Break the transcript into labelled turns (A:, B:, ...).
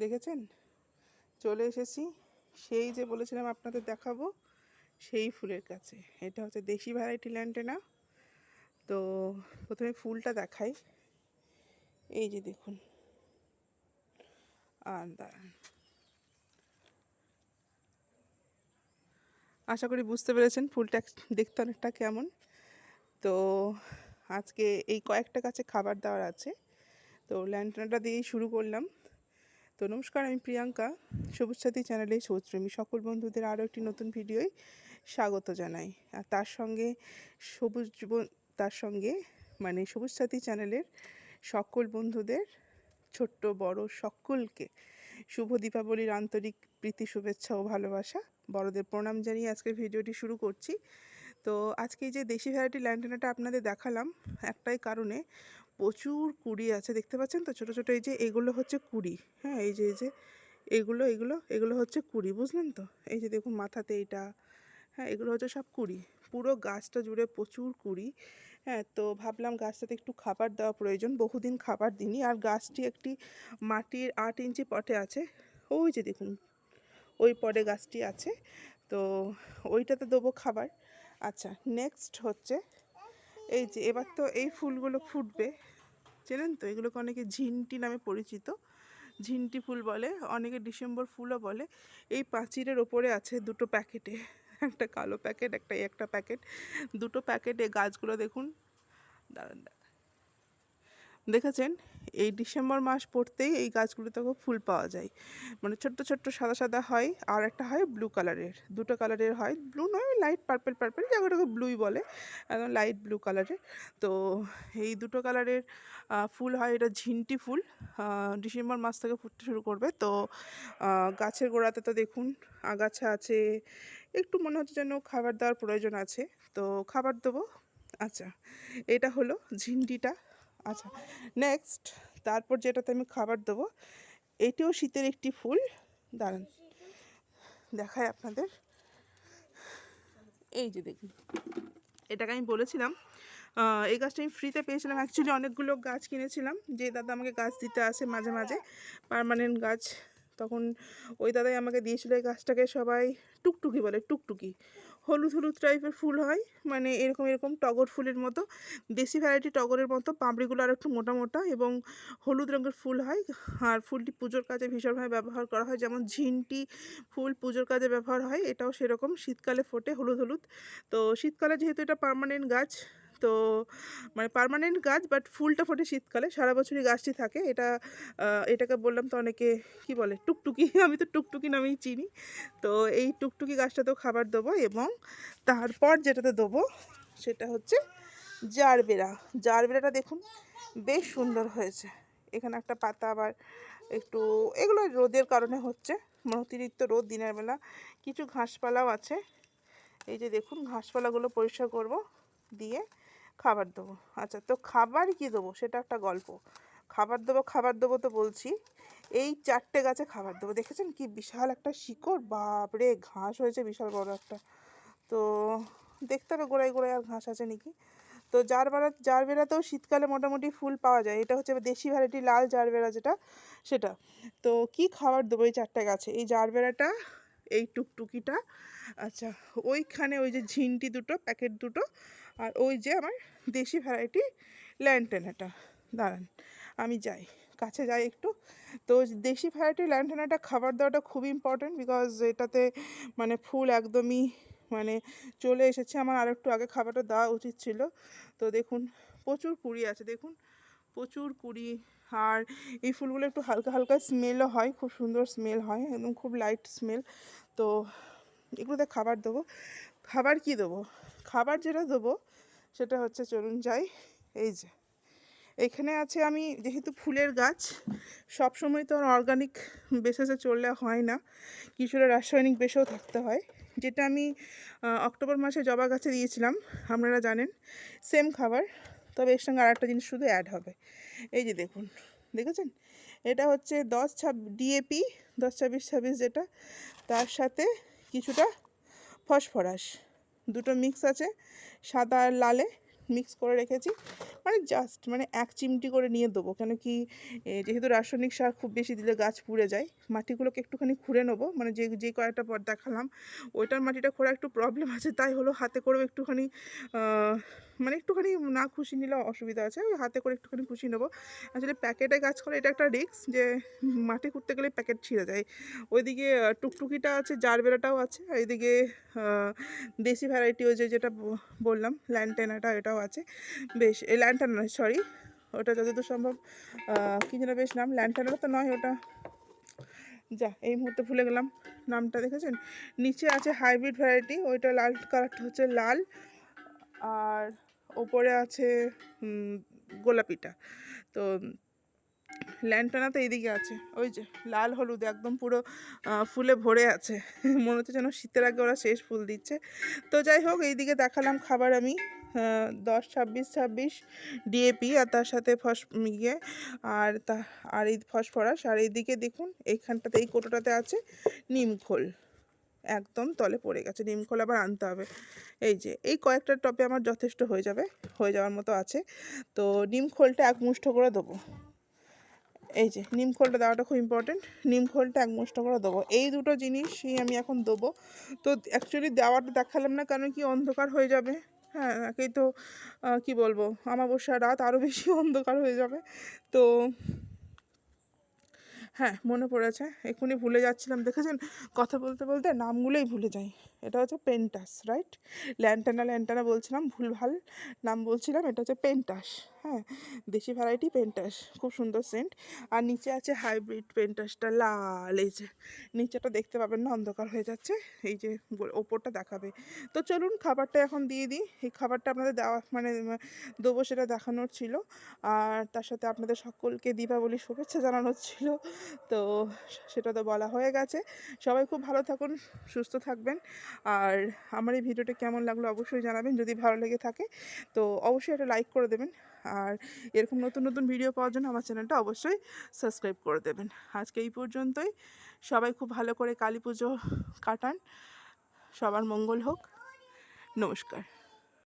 A: দেখেছেন? চলে এসেছি। সেই যে বলেছিলাম আপনাদের দেখাবো, সেই ফুলের কাছে। এটা হচ্ছে দেশি ভ্যারাইটি ল্যান্টেনা তো প্রথমে ফুলটা দেখাই। এই যে দেখুন। আর দাঁড়ান। আশা করি বুঝতে পেরেছেন ফুলটা দেখতে অনেকটা কেমন। তো আজকে এই কয়েকটা কাছে খাবার দেওয়ার আছে। তো ল্যান্টেনাটা দিয়েই শুরু করলাম। তো নমস্কার, আমি প্রিয়াঙ্কা। সবুজ সাথী চ্যানেলে সবুজপ্রেমী সকল বন্ধুদের আরও একটি নতুন ভিডিওয় স্বাগত জানাই। আর তার সঙ্গে সবুজ বন- তার সঙ্গে মানে সবুজ সাথী চ্যানেলের সকল বন্ধুদের, ছোট্ট, বড় সকলকে শুভ দীপাবলির আন্তরিক প্রীতি, শুভেচ্ছা ও ভালোবাসা, বড়দের প্রণাম জানিয়ে আজকের ভিডিওটি শুরু করছি। তো আজকে যে দেশি ভ্যারাইটি ল্যান্টেনাটা আপনাদের দেখালাম, একটাই কারণে প্রচুর কুড়ি আছে, দেখতে পাচ্ছেন তো? ছোটো ছোটো, এই যে এগুলো হচ্ছে কুড়ি হ্যাঁ? এই যে এই যে এগুলো এগুলো এগুলো হচ্ছে কুড়ি, বুঝলেন তো? এই যে দেখুন মাথাতে এইটা হ্যাঁ? এগুলো হচ্ছে সব কুড়ি, পুরো গাছটা জুড়ে প্রচুর কুড়ি হ্যাঁ? তো ভাবলাম গাছটাতে একটু খাবার দেওয়া প্রয়োজন, বহুদিন খাবার দিইনি, আর গাছটি একটি মাটির আট ইঞ্চি পটে আছে, ওই যে দেখুন, ওই পটে গাছটি আছে, তো ওইটাতে দেবো খাবার। আচ্ছা নেক্সট হচ্ছে এই যে, এবার তো এই ফুলগুলো ফুটবে। চেনেন তো? এগুলোকে অনেকে ঝিনটি নামে পরিচিত। ঝিনটি ফুল বলে, অনেকে ডিসেম্বর ফুলও বলে। এই পাঁচিরের ওপরে আছে দুটো প্যাকেটে। একটা কালো প্যাকেট, একটা একটা প্যাকেট। দুটো প্যাকেটে গাছগুলো দেখুন। দাঁড়ান। দেখেছেন? এই ডিসেম্বর মাস পড়তেই এই গাছগুলোতে খুব ফুল পাওয়া যায়। মানে ছোট্ট ছোট্ট সাদা সাদা হয়, আর একটা হয় ব্লু কালারের দুটো কালারের হয়। ব্লু নয় লাইট পার্পেল পার্পেল যেগুলোকে ব্লুই বলে। একদম লাইট ব্লু কালারের তো এই দুটো কালারের ফুল হয় এটা ঝিনটি ফুল। ডিসেম্বর মাস থেকে ফুটতে শুরু করবে। তো গাছের গোড়াতে তো দেখুন, আগাছা আছে। একটু মনে হচ্ছে যেন খাবার দেওয়ার প্রয়োজন আছে। তো খাবার দেবো। আচ্ছা এটা হলো ঝিন্ডিটা আচ্ছা নেক্সট তারপর যেটাতে আমি খাবার দেবো, এটিও শীতের একটি ফুল। দাঁড়ান দেখায় আপনাদের। এই যে দেখুন, এটাকে আমি বলেছিলাম এই গাছটা আমি ফ্রিতে পেয়েছিলাম। অ্যাকচুয়ালি অনেকগুলো গাছ কিনেছিলাম। যে দাদা আমাকে গাছ দিতে আসে মাঝে মাঝে পারমানেন্ট গাছ তখন ওই দাদাই আমাকে দিয়েছিল এই গাছটাকে সবাই টুকটুকি বলে, টুকটুকি। হলুদ হলুদ টাইপের ফুল হয় মানে এরকম এরকম টগর ফুলের মতো। দেশি ভ্যারাইটি টগরের মতো, পাপড়িগুলো আর একটু মোটা মোটা এবং হলুদ রঙের ফুল হয়। আর ফুলটি পুজোর কাজে ভীষণভাবে ব্যবহার করা হয়, যেমন ঝিনটি ফুল পুজোর কাজে ব্যবহার হয়, এটাও সেরকম। শীতকালে ফোটে হলুদ হলুদ। তো শীতকালে যেহেতু এটা পার্মানেন্ট গাছ তো মানে পার্মানেন্ট গাছ বাট ফুলটা ফোটে শীতকালে। সারা বছরই গাছটি থাকে। এটা এটাকে বললাম তো অনেকে কি বলে? টুকটুকি। আমি তো টুকটুকি নামেই চিনি। তো এই টুকটুকি গাছটাতেও খাবার দেবো এবং তারপর যেটাতে দেবো সেটা হচ্ছে জারবেরা। জারবেরাটা দেখুন, বেশ সুন্দর হয়েছে। এখানে একটা পাতা আবার একটু, এগুলো রোদের কারণে হচ্ছে। মানে অতিরিক্ত রোদ দিনের বেলা। কিছু ঘাসপালাও আছে। এই যে দেখুন, ঘাসপালাগুলো পরিষ্কার করব। দিয়ে খাবার দেবো। আচ্ছা তো খাবার কি দেবো? সেটা একটা গল্প। খাবার দেবো খাবার দেবো তো বলছি। এই চারটে গাছে খাবার দেবো। দেখেছেন কি বিশাল একটা শিকড়? বাপরে, ঘাস হয়েছে বিশাল বড় একটা। তো দেখতে হবে গোড়ায় গোড়ায় আর ঘাস আছে নাকি? তো জারবেরা জারবেরাতেও শীতকালে মোটামুটি ফুল পাওয়া যায়। এটা হচ্ছে দেশি ভ্যারাইটি লাল জারবেরা যেটা, সেটা। তো কি খাবার দেবো এই চারটে গাছে? এই জারবেরাটা এই টুকটুকিটা। আচ্ছা ওইখানে ওই যে ঝিনটি দুটো, প্যাকেট দুটো। আর ওই যে আমার দেশি ভ্যারাইটি ল্যান্টেনাটা দাঁড়ান, আমি যাই, কাছে যাই একটু। তো দেশি ভ্যারাইটি ল্যান্টেনাটা খাবার দেওয়াটা খুব ইম্পর্ট্যান্ট বিকজ এটাতে মানে ফুল একদমই মানে চলে এসেছে। আমার আর একটু আগে খাবারটা দেওয়া উচিত ছিল। তো দেখুন, প্রচুর কুড়ি আছে, দেখুন। প্রচুর কুড়ি আর এই ফুলগুলো একটু হালকা হালকা স্মেলও হয়, খুব সুন্দর স্মেল হয়, একদম খুব লাইট স্মেল তো এগুলোতে খাবার দেবো। খাবার কি দেবো? খাবার যেটা দেবো, সেটা হচ্ছে চলুন যাই। এই যে, এখানে আছে আমি যেহেতু ফুলের গাছ সব সময় তো অর্গানিক বেসিসে চললে হয় না। কিছুটা রাসায়নিক বেশেও থাকতে হয়। যেটা আমি অক্টোবর মাসে জবা গাছে দিয়েছিলাম, আপনারা জানেন সেম খাবার, তবে এর সঙ্গে আর একটা জিনিস শুধু অ্যাড হবে। এই যে দেখুন, দেখেছেন? এটা হচ্ছে দশ ছাব ডিএপি দশ ছাব্বিশ ছাব্বিশ যেটা, তার সাথে কিছুটা ফসফরাস। দুটো মিক্স আছে সাদা আর লালে মিক্স করে রেখেছি। মানে জাস্ট মানে এক চিমটি করে নিয়ে দেবো। কেন কি যেহেতু রাসায়নিক সার খুব বেশি দিলে গাছ পুড়ে যায়, মাটিগুলোকে একটুখানি খুঁড়ে নেব। মানে যে যে কয়েকটা পর দেখালাম, ওইটার মাটিটা খোঁড়া একটু প্রবলেম আছে, তাই হলো হাতে করেও একটুখানি মানে একটুখানি না খুশি নিলে অসুবিধা আছে, ওই হাতে করে একটুখানি খুশি নেব। আসলে প্যাকেটে গাছ করে এটা একটা রিস্ক যে, মাটি খুঁড়তে গেলে প্যাকেট ছিঁড়ে যায়। ওইদিকে টুকটুকিটা আছে জারবেরাটাও আছে এদিকে দেশি ভ্যারাইটি ওই যে, যেটা বললাম ল্যান্টেনাটা এটাও আছে। বেশ, এই ল্যান্টানা নয় সরি ওটা যতদূর সম্ভব কী যেন বেশ নাম ল্যান্টানা তো নয় ওটা। যা, এই মুহূর্তে ভুলে গেলাম নামটা, দেখেছেন? নিচে আছে হাইব্রিড ভ্যারাইটি ওইটা লাল কালারটা হচ্ছে লাল। আর ওপরে আছে গোলাপিটা। তো ল্যান্টানা তো এইদিকে আছে। ওই যে, লাল হলুদ একদম পুরো ফুলে ভরে আছে। মনে হচ্ছে যেন শীতের আগে ওরা শেষ ফুল দিচ্ছে। তো যাই হোক, এইদিকে দেখালাম খাবার আমি। দশ, ছাব্বিশ ছাব্বিশ ডিএপি আর তার সাথে ফস ইয়ে আর তা, আর এই ফসফরাস। আর এইদিকে দেখুন, এইখানটাতে, এই কোটোটাতে আছে নিমখোল একদম তলে পড়ে গেছে নিমখোল আবার আনতে হবে। এই যে, এই কয়েকটা টপে আমার যথেষ্ট হয়ে যাবে, হয়ে যাওয়ার মতো আছে। তো নিমখোলটা এক মুষ্ঠ করে দেবো। এই যে, নিম খোলটা দেওয়াটা খুব ইম্পর্টেন্ট নিমখোলটা এক মুষ্ট করে দেবো। এই দুটো জিনিসই আমি এখন দেবো। তো অ্যাকচুয়ালি দেওয়াটা দেখালাম না কারণ কি অন্ধকার হয়ে যাবে। হ্যাঁ একেই তো কি বলব আমাবস্যা রাত আরও বেশি অন্ধকার হয়ে যাবে। তো হ্যাঁ মনে পড়েছে, এক্ষুনি ভুলে যাচ্ছিলাম। দেখেছেন, কথা বলতে বলতে নামগুলোই ভুলে যাই। এটা হচ্ছে পেন্টাস রাইট ল্যান্টানা ল্যান্টানা বলছিলাম, ভুলভাল নাম বলছিলাম, এটা হচ্ছে পেন্টাস। হ্যাঁ দেশি ভ্যারাইটি পেন্টাস খুব সুন্দর সেন্ট আর নিচে আছে হাইব্রিড পেন্টাসটা লাল, এই যে। নিচেটা দেখতে পাবেন না, অন্ধকার হয়ে যাচ্ছে। এই যে ওপরটা দেখাবে। তো চলুন খাবারটা এখন দিয়ে দিই। এই খাবারটা আপনাদের দেওয়া মানে দেবো সেটা দেখানোর ছিল। আর তার সাথে আপনাদের সকলকে দীপাবলি শুভেচ্ছা জানানোর ছিল। তো সেটা তো বলা হয়ে গেছে। সবাই খুব ভালো থাকুন, সুস্থ থাকবেন। আর আমার এই ভিডিওটা কেমন লাগল অবশ্যই জানাবেন। যদি ভালো লেগে থাকে, তো অবশ্যই এটা লাইক করে দেবেন। আর এরকম নতুন নতুন ভিডিও পাওয়ার জন্য আমার চ্যানেলটা অবশ্যই সাবস্ক্রাইব করে দেবেন। আজকে এই পর্যন্তই। সবাই খুব ভালো করে কালী পুজো কাটান। সবার মঙ্গল হোক। নমস্কার।